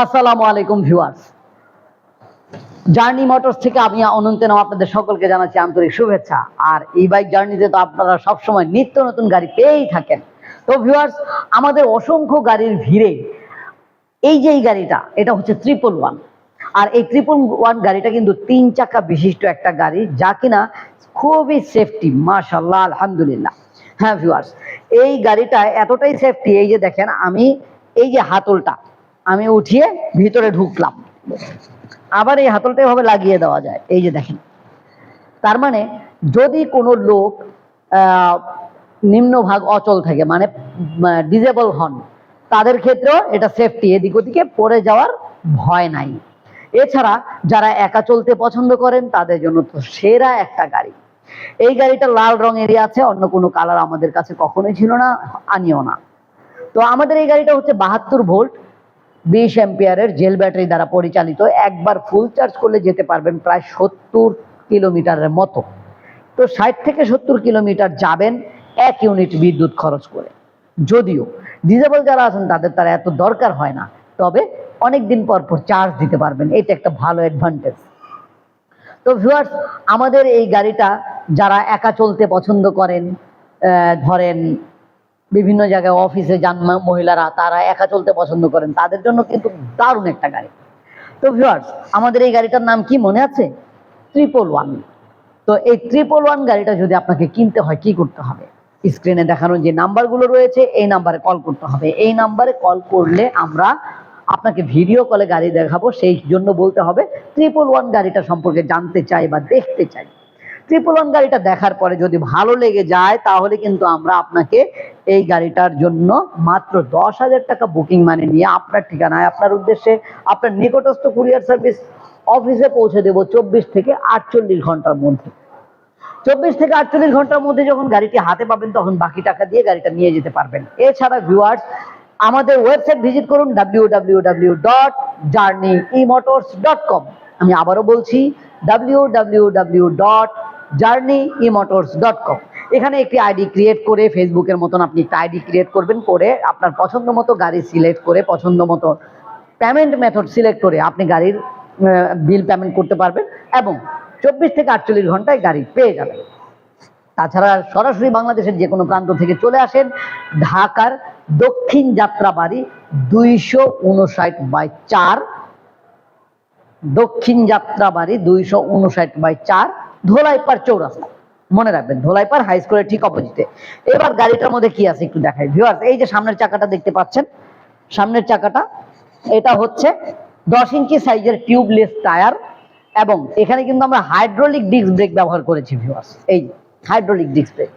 আসসালামু আলাইকুম viewers. Journey motors থেকে আমি অনন্ত নাম আপনাদের সকলকে জানাচ্ছি আন্তরিক শুভেচ্ছা। আর এই বাইক জার্নিতে তো আপনারা সবসময় নিত্য নতুন গাড়ি পেয়েই থাকেন। তো ভিউয়ার্স, আমাদের অসংখ্য গাড়ির ভিড়ে এই যে এই গাড়িটা, এটা হচ্ছে ট্রিপল ওয়ান আর এই ট্রিপল ওয়ান গাড়িটা কিন্তু তিন চাকা বিশিষ্ট একটা গাড়ি, যা কিনা খুবই সেফটি মাশাল্লাহ আলহামদুলিল্লাহ। হ্যাঁ ভিউয়ার্স, এই গাড়িটা এতটাই সেফটি এই যে দেখেন, আমি এই যে হাতলটা আমি উঠিয়ে ভিতরে ঢুকলাম। আবার এই হাতলটা এভাবে লাগিয়ে দেওয়া যায়। এই যে দেখেন। তার মানে যদি কোনো লোক নিম্নভাগ অচল থাকে মানে ডিজেবল হন, তাদের ক্ষেত্রেও এটা সেফটি এদিক ওদিকে পড়ে যাওয়ার ভয় নাই। এছাড়া যারা একা চলতে পছন্দ করেন, তাদের জন্য তো সেরা একটা গাড়ি। এই গাড়িটা লাল রঙেরই আছে, অন্য কোনো কালার আমাদের কাছে কখনোই ছিল না, আনিও না। তো আমাদের এই গাড়িটা হচ্ছে বাহাত্তর ভোল্ট বিশ অ্যাম্পিয়ারের জেল ব্যাটারি দ্বারা পরিচালিত, একবার ফুল চার্জ করলে যেতে পারবেন প্রায় সত্তর কিলোমিটারের মতো। তো ষাট থেকে সত্তর কিলোমিটার যাবেন এক ইউনিট বিদ্যুৎ খরচ করে। যদিও ডিজেবল যারা আছেন তাদের তারা এত দরকার হয় না, তবে অনেক দিন পর পর চার্জ দিতে পারবেন, এটা একটা ভালো অ্যাডভান্টেজ তো ভিউয়ার্স আমাদের এই গাড়িটা যারা একা চলতে পছন্দ করেন ধরেন বিভিন্ন জায়গায় অফিসে যান মহিলারা, তারা একা চলতে পছন্দ করেন। তাদের জন্য কিন্তু দারুণ একটা গাড়ি। তো ভিউয়ার্স আমাদের এই গাড়িটার নাম কি মনে আছে? ট্রিপল ওয়ান তো এই ট্রিপল ওয়ান গাড়িটা যদি আপনাকে কিনতে হয়, কি করতে হবে? স্ক্রিনে দেখানো যে নাম্বারগুলো রয়েছে, এই নাম্বারে কল করতে হবে। এই নাম্বারে কল করলে আমরা আপনাকে ভিডিও কলে গাড়ি দেখাবো। সেই জন্য বলতে হবে ট্রিপল ওয়ান গাড়িটা সম্পর্কে জানতে চাই বা দেখতে চাই। ট্রিপল ওয়ান গাড়িটা দেখার পরে যদি ভালো লেগে যায়, তাহলে কিন্তু আমরা আপনাকে এই গাড়িটার জন্য মাত্র দশ হাজার টাকা বুকিং মানে নিয়ে আপনার ঠিকানায়, আপনার উদ্দেশ্যে আপনার নিকটস্থ কুরিয়ার সার্ভিস অফিসে পৌঁছে দেবো চব্বিশ থেকে আটচল্লিশ ঘণ্টার মধ্যে। চব্বিশ থেকে আটচল্লিশ ঘণ্টার মধ্যে যখন গাড়িটি হাতে পাবেন, তখন বাকি টাকা দিয়ে গাড়িটা নিয়ে যেতে পারবেন। এছাড়া ভিউয়ার্স আমাদের ওয়েবসাইট ভিজিট করুন W dot journey dot com আমি আবারও বলছি W W W dot journey emotors dot com এখানে একটি আইডি ক্রিয়েট করে ফেসবুকের মতন আপনি একটা আইডি ক্রিয়েট করবেন করে আপনার পছন্দ মতো গাড়ি সিলেক্ট করে, পছন্দ মতো পেমেন্ট মেথড সিলেক্ট করে আপনি গাড়ির বিল পেমেন্ট করতে পারবেন এবং চব্বিশ থেকে আটচল্লিশ ঘন্টায় গাড়ি পেয়ে যাবেন। তাছাড়া সরাসরি বাংলাদেশের যে কোনো প্রান্ত থেকে চলে আসেন ঢাকার দক্ষিণ যাত্রাবাড়ি দুইশো উনষাট বাই চার। দক্ষিণ যাত্রাবাড়ি দুইশো উনষাট বাই চার ধোলাইপাড় চৌরাস্তা। মনে রাখবেন ধোলাইপাড় হাই স্কুলের ঠিক অপোজিটে এবার গাড়িটার মধ্যে কি আছে একটু দেখাই। ভিউয়ার্স এই যে সামনের চাকাটা দেখতে পাচ্ছেন, সামনের চাকাটা, এটা হচ্ছে দশ ইঞ্চি সাইজের টিউবলেস টায়ার এবং এখানে কিন্তু আমরা হাইড্রোলিক ডিস্ক ব্রেক ব্যবহার করেছি ভিউয়ার্স এই হাইড্রোলিক ডিস্ক ব্রেক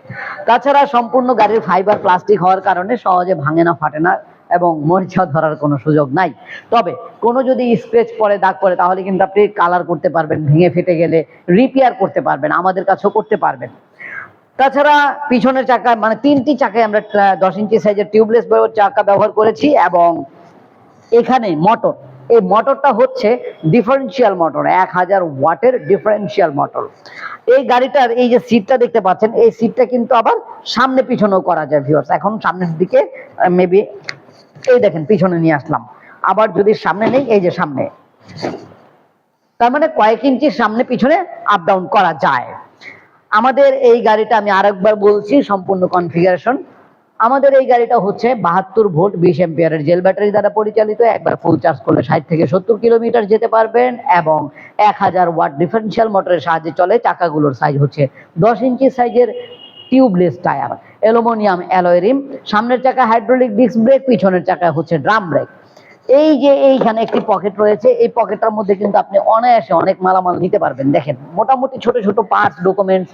তাছাড়া সম্পূর্ণ গাড়ির ফাইবার প্লাস্টিক হওয়ার কারণে সহজে ভাঙে না, ফাটে না। এবং মরিচা ধরার কোনো সুযোগ নাই। তবে কোনো যদি স্ক্রেচ পরে দাগ পড়ে, তাহলে কিন্তু আপনি কালার করতে পারবেন, ভেঙে ফেটে গেলে রিপেয়ার করতে পারবেন, আমাদের কাছেও করতে পারবেন। তাছাড়া পিছনের চাকা মানে তিনটি চাকায় আমরা দশ ইঞ্চি সাইজের টিউবলেস চাকা ব্যবহার করেছি এবং এখানে মোটর এই মোটরটা হচ্ছে ডিফারেন্সিয়াল মোটর এক হাজার ওয়াটের ডিফারেন্সিয়াল মোটর এই গাড়িটার, এই যে সিটটা দেখতে পাচ্ছেন, এই সিটটা কিন্তু আবার সামনে পিছনেও করা যায় ভিউয়ার্স এখন সামনের দিকে মেবি এই দেখেন, পিছনে নিয়ে আসলাম। আবার যদি সামনে নেই, এই যে সামনে। তার মানে কয়েক ইঞ্চি সামনে পিছনে আপ ডাউন করা যায়। আমাদের এই গাড়িটা আমি আরেকবার বলছি, সম্পূর্ণ কনফিগারেশন আমাদের এই গাড়িটা হচ্ছে বাহাত্তর ভোল্ট, বিশ এম্পিয়ারের জেল ব্যাটারি দ্বারা পরিচালিত। একবার ফুল চার্জ করলে ষাট থেকে সত্তর কিলোমিটার যেতে পারবেন এবং এক হাজার ওয়াট ডিফারেন্সিয়াল মোটরের সাহায্যে চলে। চাকাগুলোর সাইজ হচ্ছে দশ ইঞ্চি সাইজের tubeless tyre, aluminium alloy rim, সামনের চাকা হাইড্রোলিক ডিস্ক ব্রেক, পিছনের চাকা হচ্ছে ড্রাম ব্রেক। এই যে এইখানে একটি পকেট রয়েছে, এই পকেটটার মধ্যে কিন্তু আপনি অনায়াসে অনেক মালামাল নিতে পারবেন। দেখেন, মোটামুটি ছোট ছোট পার্টস ডকুমেন্টস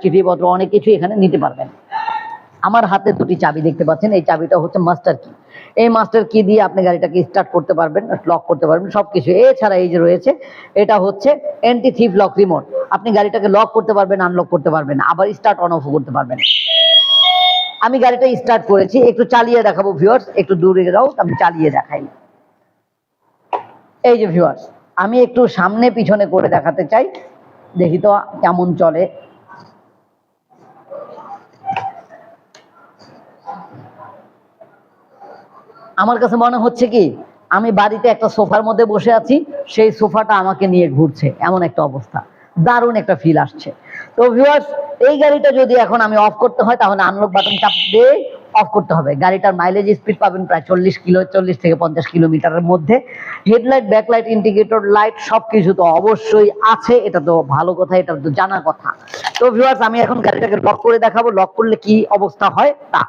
চিঠিপত্র, অনেক কিছু এখানে নিতে পারবেন। আমার হাতে দুটি চাবি দেখতে পাচ্ছেন, এই চাবিটা হচ্ছে মাস্টার কি এই মাস্টার কি দিয়ে আপনি গাড়িটাকে স্টার্ট করতে পারবেন লক করতে পারবেন, সবকিছু। এছাড়া এই যে রয়েছে, এটা হচ্ছে অ্যান্টি থিপ লক রিমোট আপনি গাড়িটাকে লক করতে পারবেন আনলক করতে পারবেন, আবার স্টার্ট অন অফ করতে পারবেন। আমি গাড়িটা স্টার্ট করেছি, একটু চালিয়ে দেখাবো ভিউয়ার্স একটু দূরে যাও, আমি চালিয়ে দেখাই। এই যে ভিউয়ার্স আমি একটু সামনে পিছনে করে দেখাতে চাই, দেখি তো কেমন চলে। আমার কাছে মনে হচ্ছে কি, আমি বাড়িতে একটা সোফার মধ্যে বসে আছি, সেই সোফাটা আমাকে নিয়ে ঘুরছে। এমন একটা অবস্থা। দারুণ একটা ফিল আসছে। তো ভিউয়ার্স এই গাড়িটা যদি এখন আমি অফ করতে হয়, তাহলে আনলক বাটন চাপ দিয়ে অফ করতে হবে। গাড়িটার মাইলেজ স্পিড পাবেন প্রায় চল্লিশ কিলো, চল্লিশ থেকে পঞ্চাশ কিলোমিটারের মধ্যে। হেডলাইট ব্যাকলাইট ইন্ডিকেটর লাইট সবকিছু তো অবশ্যই আছে। এটা তো ভালো কথা, এটা তো জানার কথা। তো ভিউয়ার্স আমি এখন গাড়িটাকে লক করে দেখাবো। লক করলে কি অবস্থা হয়? তা।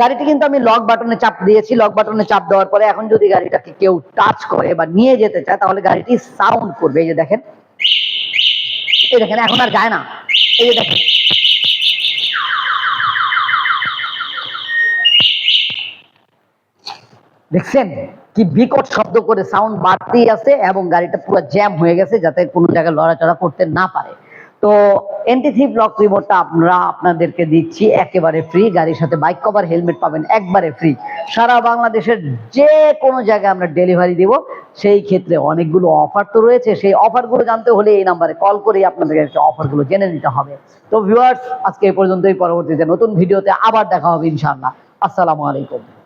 গাড়িটি কিন্তু আমি লক বাটনে চাপ দিয়েছি লক বাটনে চাপ দেওয়ার পরে এখন যদি গাড়িটাকে কেউ টাচ করে বা নিয়ে যেতে চায়, তাহলে গাড়িটি সাউন্ড করবে। এই যে দেখেন, এই দেখেন, এখন আর যায় না। এই যে দেখেন। দেখছেন কি বিকট শব্দ করে সাউন্ড বাড়তেই আছে এবং গাড়িটা পুরো জ্যাম হয়ে গেছে যাতে কোনো জায়গায় লড়াচড়া করতে না পারে। তো এনটি লক রিমোটটা আমরা আপনাদেরকে দিচ্ছি একেবারে ফ্রি গাড়ির সাথে বাইক কভার হেলমেট পাবেন একবারে ফ্রি সারা বাংলাদেশের যে কোনো জায়গায় আমরা ডেলিভারি দিব। সেই ক্ষেত্রে অনেকগুলো অফার তো রয়েছে। সেই অফারগুলো জানতে হলে এই নাম্বারে কল করেই আপনাদেরকে অফারগুলো জেনে নিতে হবে। তো ভিউয়ার্স আজকে এই পর্যন্তই। পরবর্তীতে নতুন ভিডিওতে আবার দেখা হবে ইনশাআল্লাহ। আসসালামু আলাইকুম।